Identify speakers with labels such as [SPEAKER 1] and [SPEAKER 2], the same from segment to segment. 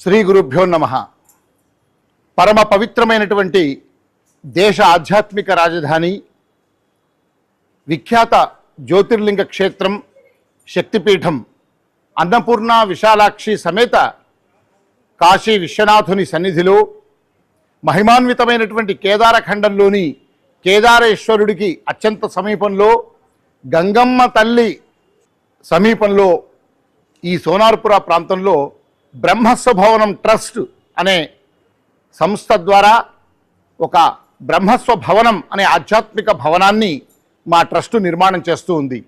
[SPEAKER 1] శ్రీ గురుభ్యో నమ. పరమ పవిత్రమైనటువంటి దేశ ఆధ్యాత్మిక రాజధాని విఖ్యాత జ్యోతిర్లింగ క్షేత్రం శక్తిపీఠం అన్నపూర్ణ విశాలాక్షి సమేత కాశీ విశ్వనాథుని సన్నిధిలో మహిమాన్వితమైనటువంటి కేదారఖండంలోని కేదారేశ్వరుడికి అత్యంత సమీపంలో గంగమ్మ తల్లి సమీపంలో ఈ సోనార్పుర ప్రాంతంలో బ్రహ్మస్వభవనం ట్రస్ట్ అనే సంస్థ ద్వారా ఒక బ్రహ్మస్వ భవనం అనే ఆధ్యాత్మిక భవనాన్ని మా ట్రస్టు నిర్మాణం చేస్తూ ఉంది.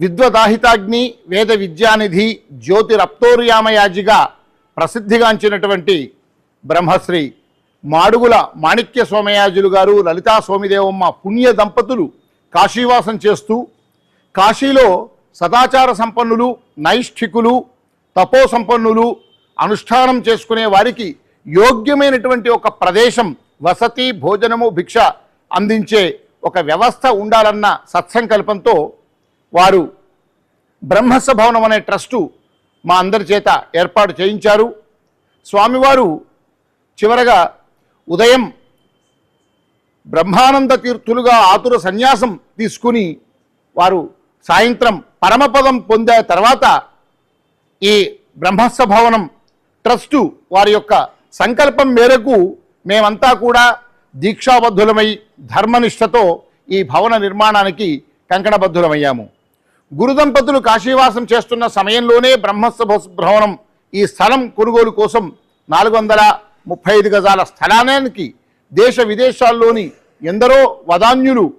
[SPEAKER 1] విద్వదాహితాగ్ని వేద విద్యానిధి జ్యోతి రప్తోర్యామయాజిగా ప్రసిద్ధిగాంచినటువంటి బ్రహ్మశ్రీ మాడుగుల మాణిక్య సోమయాజులు గారు లలితా సోమిదేవమ్మ పుణ్య దంపతులు కాశీవాసం చేస్తూ కాశీలో సదాచార సంపన్నులు నైష్ఠికులు తపో సంపన్నులు అనుష్ఠానం చేసుకునే వారికి యోగ్యమైనటువంటి ఒక ప్రదేశం వసతి భోజనము భిక్ష అందించే ఒక వ్యవస్థ ఉండాలన్న సత్సంకల్పంతో వారు బ్రహ్మసభవనం అనే ట్రస్టు మా అందరి చేత ఏర్పాటు చేయించారు. స్వామివారు చివరగా ఉదయం బ్రహ్మానంద తీర్థులుగా ఆతుర సన్యాసం తీసుకుని వారు సాయంత్రం పరమపదం పొందే తర్వాత ఈ బ్రహ్మస్థ భవనం ట్రస్టు వారి యొక్క సంకల్పం మేరకు మేమంతా కూడా దీక్షాబద్ధులమై ధర్మనిష్టతో ఈ భవన నిర్మాణానికి కంకణబద్ధులమయ్యాము. గురుదంపతులు కాశీవాసం చేస్తున్న సమయంలోనే బ్రహ్మస్థ భవనం ఈ స్థలం కొనుగోలు కోసం నాలుగు వందల ముప్పై ఐదు గజాల స్థలానికి దేశ విదేశాల్లోని ఎందరో వదాన్యులు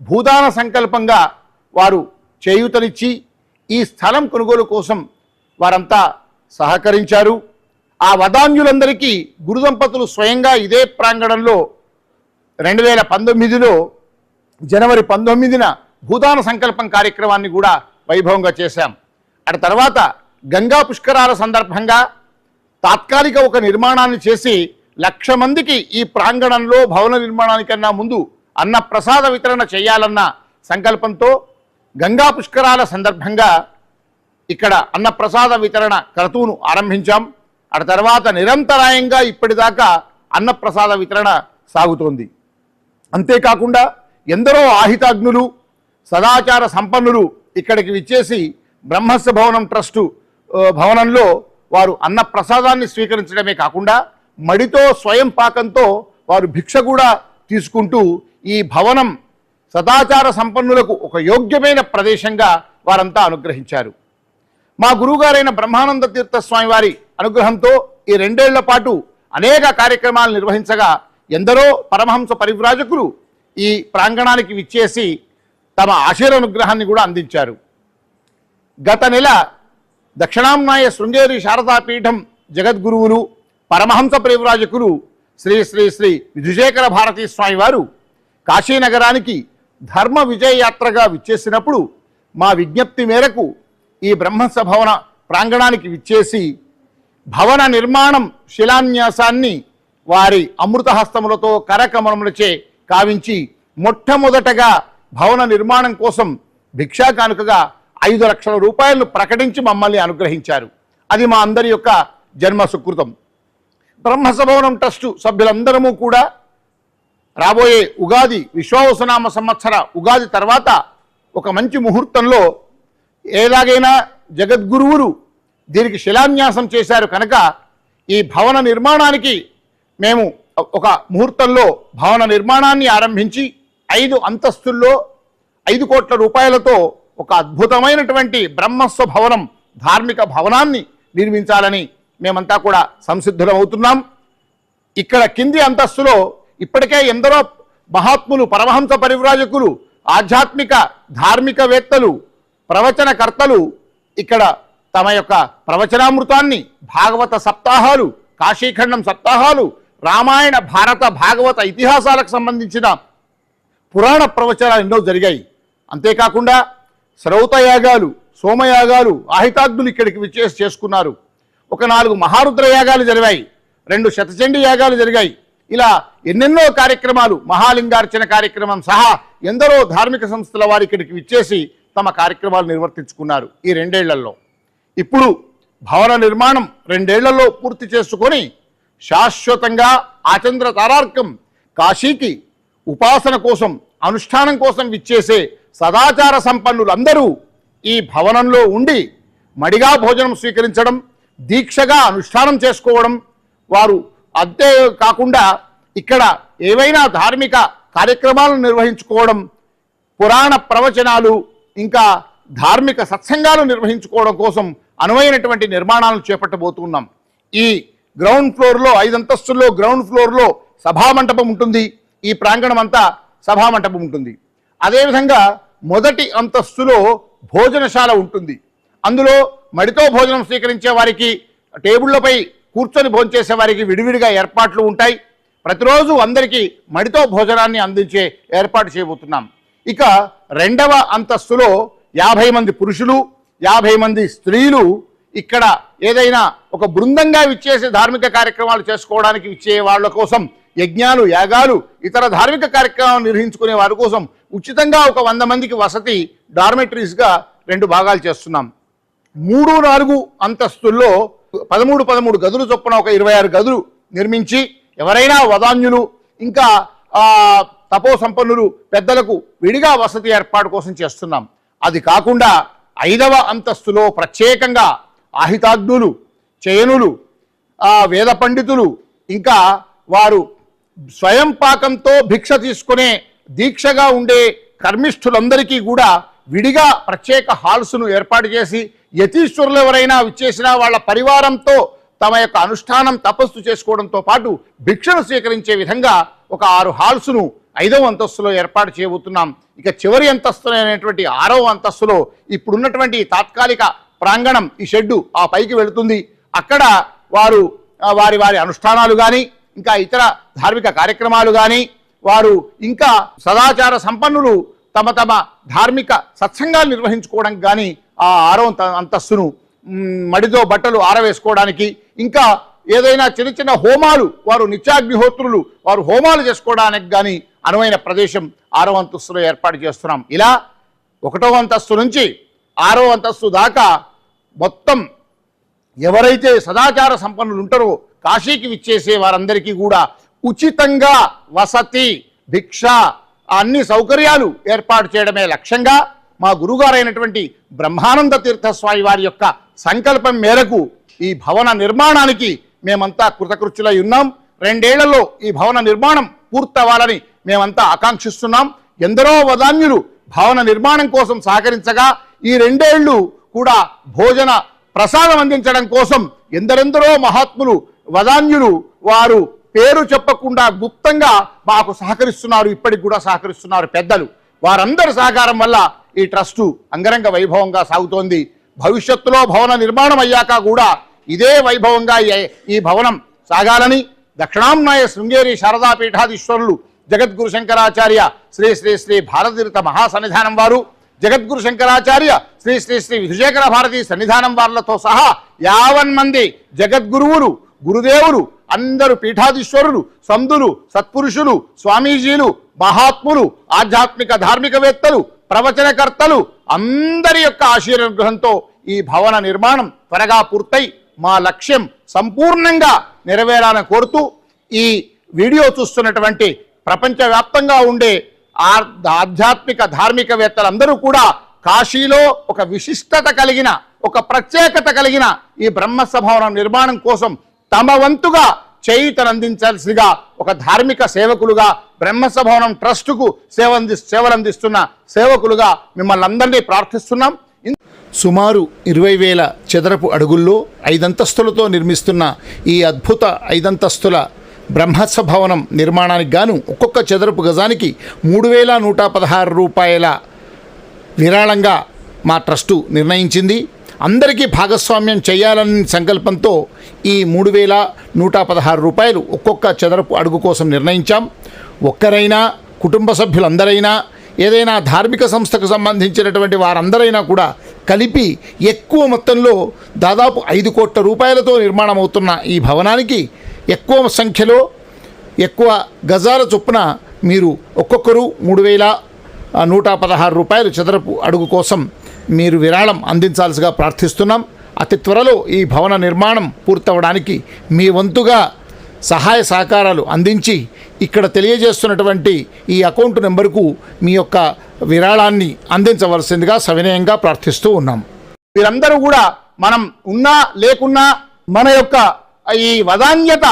[SPEAKER 1] భూదాన సంకల్పంగా వారు చేయూతనిచ్చి ఈ స్థలం కొనుగోలు కోసం వారంతా సహకరించారు. ఆ వదాన్యులందరికీ గురుదంపతులు స్వయంగా ఇదే ప్రాంగణంలో రెండు వేల పంతొమ్మిదిలో జనవరి పంతొమ్మిదిన భూదాన సంకల్పం కార్యక్రమాన్ని కూడా వైభవంగా చేశాం. అటు తర్వాత గంగా పుష్కరాల సందర్భంగా తాత్కాలిక ఒక నిర్మాణాన్ని చేసి లక్ష మందికి ఈ ప్రాంగణంలో భవన నిర్మాణానికన్నా ముందు అన్న ప్రసాద వితరణ చేయాలన్న సంకల్పంతో గంగా పుష్కరాల సందర్భంగా ఇక్కడ అన్నప్రసాద వితరణ క్రతువును ఆరంభించాం. అటు తర్వాత నిరంతరాయంగా ఇప్పటిదాకా అన్నప్రసాద వితరణ సాగుతోంది. అంతేకాకుండా ఎందరో ఆహితాగ్నులు సదాచార సంపన్నులు ఇక్కడికి విచ్చేసి బ్రహ్మస్వ భవనం ట్రస్టు భవనంలో వారు అన్న ప్రసాదాన్ని స్వీకరించడమే కాకుండా మడితో స్వయం పాకంతో వారు భిక్ష కూడా తీసుకుంటూ ఈ భవనం సదాచార సంపన్నులకు ఒక యోగ్యమైన ప్రదేశంగా వారంతా అనుగ్రహించారు. మా గురువుగారైన బ్రహ్మానంద తీర్థ స్వామి వారి అనుగ్రహంతో ఈ రెండేళ్ళ పాటు అనేక కార్యక్రమాలు నిర్వహించగా ఎందరో పరమహంస పరివ్రాజకులు ఈ ప్రాంగణానికి విచ్చేసి తమ ఆశీర్వనుగ్రహాన్ని కూడా అందించారు. గత నెల దక్షిణాంనాయ శృంగేరి శారదాపీఠం జగద్గురువులు పరమహంస పరివ్రాజకులు శ్రీ శ్రీ శ్రీ విధుశేఖర భారతీ స్వామి వారు కాశీనగరానికి ధర్మ విజయ యాత్రగా విచ్చేసినప్పుడు మా విజ్ఞప్తి మేరకు ఈ బ్రహ్మస భవన ప్రాంగణానికి విచ్చేసి భవన నిర్మాణం శిలాన్యాసాన్ని వారి అమృతహస్తములతో కరకమలములచే కావించి మొట్టమొదటగా భవన నిర్మాణం కోసం భిక్షా కానుకగా ఐదు లక్షల రూపాయలను ప్రకటించి మమ్మల్ని అనుగ్రహించారు. అది మా అందరి యొక్క జన్మ సుకృతం. బ్రహ్మసభవనం ట్రస్టు సభ్యులందరము కూడా రాబోయే ఉగాది విశ్వావసనామ సంవత్సర ఉగాది తర్వాత ఒక మంచి ముహూర్తంలో ఎలాగైనా జగద్గురువులు దీనికి శిలాన్యాసం చేశారు కనుక ఈ భవన నిర్మాణానికి మేము ఒక ముహూర్తంలో భవన నిర్మాణాన్ని ఆరంభించి ఐదు అంతస్తుల్లో ఐదు కోట్ల రూపాయలతో ఒక అద్భుతమైనటువంటి బ్రహ్మస్వ భవనం ధార్మిక భవనాన్ని నిర్మించాలని మేమంతా కూడా సంసిద్ధులమవుతున్నాం ఇక్కడ కింది అంతస్తులో ఇప్పటికే ఎందరో మహాత్ములు పరమహంస పరివ్రాజకులు ఆధ్యాత్మిక ధార్మికవేత్తలు ప్రవచనకర్తలు ఇక్కడ తమ యొక్క ప్రవచనామృతాన్ని భాగవత సప్తాహాలు కాశీఖండం సప్తాహాలు రామాయణ భారత భాగవత ఇతిహాసాలకు సంబంధించిన పురాణ ప్రవచనాలు ఎన్నో జరిగాయి. అంతేకాకుండా శ్రౌతయాగాలు సోమయాగాలు ఆహితాగ్నులు ఇక్కడికి విచ్చేసి చేసుకున్నారు. ఒక నాలుగు మహారుద్ర యాగాలు జరిగాయి. రెండు శతచండి యాగాలు జరిగాయి. ఇలా ఎన్నెన్నో కార్యక్రమాలు మహాలింగార్చన కార్యక్రమం సహా ఎందరో ధార్మిక సంస్థల వారు ఇక్కడికి విచ్చేసి తమ కార్యక్రమాలు నిర్వర్తించుకున్నారు ఈ రెండేళ్ళలో. ఇప్పుడు భవన నిర్మాణం రెండేళ్ళలో పూర్తి చేసుకొని శాశ్వతంగా ఆచంద్ర తారార్కం కాశీకి ఉపాసన కోసం అనుష్ఠానం కోసం విచ్చేసే సదాచార సంపన్నులందరూ ఈ భవనంలో ఉండి మడిగా భోజనం స్వీకరించడం దీక్షగా అనుష్ఠానం చేసుకోవడం వారు అంతే కాకుండా ఇక్కడ ఏవైనా ధార్మిక కార్యక్రమాలను నిర్వహించుకోవడం పురాణ ప్రవచనాలు ఇంకా ధార్మిక సత్సంగాలు నిర్వహించుకోవడం కోసం అనువైనటువంటి నిర్మాణాలను చేపట్టబోతున్నాం. ఈ గ్రౌండ్ ఫ్లోర్లో ఐదు అంతస్తుల్లో గ్రౌండ్ ఫ్లోర్లో సభామంటపం ఉంటుంది. ఈ ప్రాంగణం అంతా సభామంటపం ఉంటుంది. అదేవిధంగా మొదటి అంతస్తులో భోజనశాల ఉంటుంది. అందులో మడితో భోజనం స్వీకరించే వారికి టేబుళ్ళపై కూర్చొని భోంచేసే వారికి విడివిడిగా ఏర్పాట్లు ఉంటాయి. ప్రతిరోజు అందరికీ మడితో భోజనాన్ని అందించే ఏర్పాటు చేయబోతున్నాం. ఇక రెండవ అంతస్తులో యాభై మంది పురుషులు యాభై మంది స్త్రీలు ఇక్కడ ఏదైనా ఒక బృందంగా విచ్చేసే ధార్మిక కార్యక్రమాలు చేసుకోవడానికి విచ్చే వాళ్ళ కోసం యజ్ఞాలు యాగాలు ఇతర ధార్మిక కార్యక్రమాలు నిర్వహించుకునే వారి కోసం ఉచితంగా ఒక వంద మందికి వసతి డార్మెటరీస్గా రెండు భాగాలు చేస్తున్నాం. మూడు నాలుగు అంతస్తుల్లో పదమూడు పదమూడు గదులు చొప్పున ఒక ఇరవై ఆరు గదులు నిర్మించి ఎవరైనా వదాన్యులు ఇంకా తపో సంపన్నులు పెద్దలకు విడిగా వసతి ఏర్పాటు కోసం చేస్తున్నాం. అది కాకుండా ఐదవ అంతస్తులో ప్రత్యేకంగా ఆహితాగ్నులు చయనులు వేద పండితులు ఇంకా వారు స్వయం పాకంతో భిక్ష తీసుకునే దీక్షగా ఉండే కర్మిష్ఠులందరికీ కూడా విడిగా ప్రత్యేక హాల్స్ను ఏర్పాటు చేసి యతీశ్వరులు ఎవరైనా విచ్చేసినా వాళ్ళ పరివారంతో తమ యొక్క అనుష్ఠానం తపస్సు చేసుకోవడంతో పాటు భిక్షను స్వీకరించే విధంగా ఒక ఆరు హాల్స్ను ఐదవ అంతస్తులో ఏర్పాటు చేయబోతున్నాం. ఇక చివరి అంతస్తు అనేటువంటి ఆరవ అంతస్తులో ఇప్పుడున్నటువంటి తాత్కాలిక ప్రాంగణం ఈ షెడ్డు ఆ పైకి వెళుతుంది. అక్కడ వారు వారి వారి అనుష్ఠానాలు కానీ ఇంకా ఇతర ధార్మిక కార్యక్రమాలు కానీ వారు ఇంకా సదాచార సంపన్నులు తమ తమ ధార్మిక సత్సంగాలు నిర్వహించుకోవడానికి కానీ ఆ ఆరవ అంతస్తును మడితో బట్టలు ఆరవేసుకోవడానికి ఇంకా ఏదైనా చిన్న చిన్న హోమాలు వారు నిత్యాగ్నిహోత్రులు వారు హోమాలు చేసుకోవడానికి కానీ అనువైన ప్రదేశం ఆరవ అంతస్తులో ఏర్పాటు చేస్తున్నాం. ఇలా ఒకటో అంతస్తు నుంచి ఆరో అంతస్తు దాకా మొత్తం ఎవరైతే సదాచార సంపన్నులు ఉంటారో కాశీకి విచ్చేసే వారందరికీ కూడా ఉచితంగా వసతి భిక్ష అన్ని సౌకర్యాలు ఏర్పాటు చేయడమే లక్ష్యంగా మా గురుగారైనటువంటి బ్రహ్మానంద తీర్థస్వామి వారి యొక్క సంకల్పం మేరకు ఈ భవన నిర్మాణానికి మేమంతా కృతకృత్యులై ఉన్నాం. రెండేళ్ళలో ఈ భవన నిర్మాణం పూర్తవ్వాలని మేమంతా ఆకాంక్షిస్తున్నాం. ఎందరో వదాన్యులు భవన నిర్మాణం కోసం సహకరించగా ఈ రెండేళ్ళు కూడా భోజన ప్రసాదం అందించడం కోసం ఎందరెందరో మహాత్ములు వదాన్యులు వారు పేరు చెప్పకుండా గుప్తంగా మాకు సహకరిస్తున్నారు ఇప్పటికి కూడా సహకరిస్తున్నారు పెద్దలు. వారందరి సహకారం వల్ల ఈ ట్రస్టు అంగరంగ వైభవంగా సాగుతోంది. భవిష్యత్తులో భవన నిర్మాణం అయ్యాక కూడా ఇదే వైభవంగా ఈ- ఈ భవనం సాగాలని దక్షిణాంనాయ శృంగేరి శారదాపీఠాధీశ్వరులు జగద్గురు శంకరాచార్య శ్రీ శ్రీ శ్రీ భారతీర్థ మహాసన్నిధానం వారు జగద్గురు శంకరాచార్య శ్రీ శ్రీ శ్రీ విధుశేఖర భారతి సన్నిధానం వారులతో సహా యావన్ మంది జగద్గురువులు గురుదేవులు అందరూ పీఠాధీశ్వరులు సందులు సత్పురుషులు స్వామీజీలు మహాత్ములు ఆధ్యాత్మిక ధార్మికవేత్తలు ప్రవచనకర్తలు అందరి యొక్క ఆశీర్వగ్రహంతో ఈ భవన నిర్మాణం త్వరగా పూర్తయి. మా లక్ష్యం సంపూర్ణంగా నెరవేరాలని కోరుతూ ఈ వీడియో చూస్తున్నటువంటి ప్రపంచవ్యాప్తంగా ఉండే ఆధ్యాత్మిక ధార్మికవేత్తలందరూ కూడా కాశీలో ఒక విశిష్టత కలిగిన ఒక ప్రత్యేకత కలిగిన ఈ బ్రహ్మసభవనం నిర్మాణం కోసం తమ వంతుగా చేయితనందించాల్సిగా ఒక ధార్మిక సేవకులుగా బ్రహ్మసభవనం ట్రస్టుకు సేవ అంది సేవలందిస్తున్న సేవకులుగా మిమ్మల్ని అందరినీ ప్రార్థిస్తున్నాం. సుమారు ఇరవై వేల చదరపు అడుగుల్లో ఐదంతస్తులతో నిర్మిస్తున్న ఈ అద్భుత ఐదంతస్తుల బ్రహ్మత్స భవనం నిర్మాణానికి గాను ఒక్కొక్క చదరపు గజానికి మూడు వేల నూట పదహారు రూపాయల విరాళంగా మా ట్రస్టు నిర్ణయించింది. అందరికీ భాగస్వామ్యం చేయాలని సంకల్పంతో ఈ మూడు వేల నూట పదహారు రూపాయలు ఒక్కొక్క చదరపు అడుగు కోసం నిర్ణయించాం. ఒక్కరైనా కుటుంబ సభ్యులందరైనా ఏదైనా ధార్మిక సంస్థకు సంబంధించినటువంటి వారందరైనా కూడా కలిపి ఎక్కువ మొత్తంలో దాదాపు ఐదు కోట్ల రూపాయలతో నిర్మాణం అవుతున్న ఈ భవనానికి ఎక్కువ సంఖ్యలో ఎక్కువ గజాల చొప్పున మీరు ఒక్కొక్కరు మూడు వేల నూట పదహారు రూపాయలు చదరపు అడుగు కోసం మీరు విరాళం అందించాల్సిగా ప్రార్థిస్తున్నాం. అతి త్వరలో ఈ భవన నిర్మాణం పూర్తవడానికి మీ వంతుగా సహాయ సహకారాలు అందించి ఇక్కడ తెలియజేస్తున్నటువంటి ఈ అకౌంట్ నెంబర్కు మీ యొక్క విరాళాన్ని అందించవలసిందిగా సవినయంగా ప్రార్థిస్తూ ఉన్నాం. వీరందరూ కూడా మనం ఉన్నా లేకున్నా మన యొక్క ఈ వదాన్యత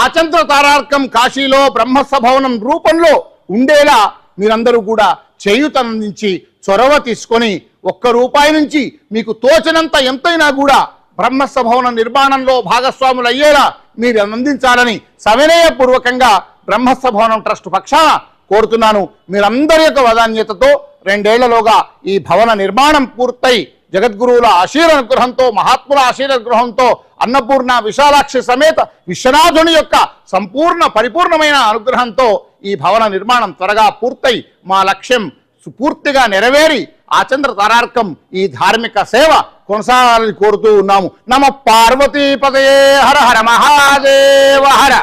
[SPEAKER 1] ఆచంద్ర తారార్కం కాశీలో బ్రహ్మస్థ భవనం రూపంలో ఉండేలా మీరందరూ కూడా చేయుతనందించి చొరవ తీసుకొని ఒక్క రూపాయి నుంచి మీకు తోచినంత ఎంతైనా కూడా బ్రహ్మసభవన నిర్మాణంలో భాగస్వాములు అయ్యేలా మీరు అందించాలని సవినయపూర్వకంగా బ్రహ్మస్థ భవనం ట్రస్ట్ పక్షాన కోరుతున్నాను. మీరందరి యొక్క వదాన్యతతో రెండేళ్ళలోగా ఈ భవన నిర్మాణం పూర్తయి జగద్గురువుల ఆశీర్వనుగ్రహంతో మహాత్ముల ఆశీర్వనుగ్రహంతో అన్నపూర్ణ విశాలాక్షి సమేత విశ్వనాథుని యొక్క సంపూర్ణ పరిపూర్ణమైన అనుగ్రహంతో ఈ భవన నిర్మాణం త్వరగా పూర్తయి. మా లక్ష్యం పూర్తిగా నెరవేరి ఆచంద్ర తారార్కం ఈ ధార్మిక సేవ కొనసాగాలని కోరుతూ ఉన్నాము. నమ పార్వతీపదయే హర హర మహాదేవ హర.